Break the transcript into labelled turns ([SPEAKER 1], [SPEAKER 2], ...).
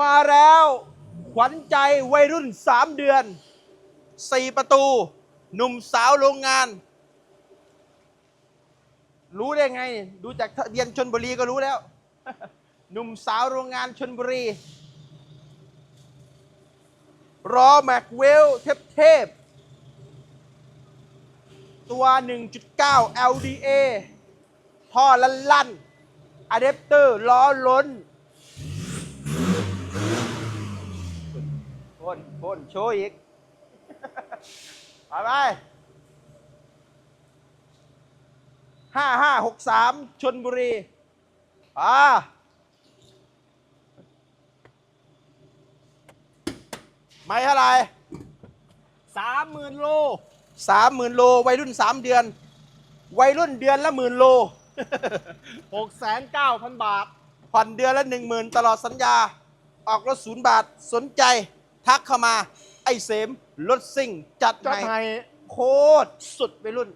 [SPEAKER 1] มาแล้วขวัญใจวัยรุ่น 3 เดือน 4 ประตู หนุ่มสาวโรงงาน รู้ได้ไง ดูจากทะเบียนชนบุรีก็รู้แล้ว หนุ่มสาวโรงงานชนบุรีรอแม็กเวลเทพเทพ ตัว 1.9 LDA ท่อลันลันอะแดปเตอร์ล้อล้น พ่นพ่นโชว์อีก ไปไปห้าห้าหกสามชนบุรีอ่าไม่เท่าไหร่
[SPEAKER 2] สามหมื่นโล
[SPEAKER 1] สามหมื่นโล วัยรุ่นสามเดือน วัยรุ่นเดือนละหมื่นโล
[SPEAKER 2] หกแสนเก้าพันบาท
[SPEAKER 1] ผ่อนเดือนละหนึ่งหมื่นตลอดสัญญา ออกรถศูนย์บาท สนใจ ทักเข้ามาไอ้เสมรถซิ่งจัด
[SPEAKER 2] จัด
[SPEAKER 1] ให้
[SPEAKER 2] ให้
[SPEAKER 1] โคตรสุดวัยรุ่น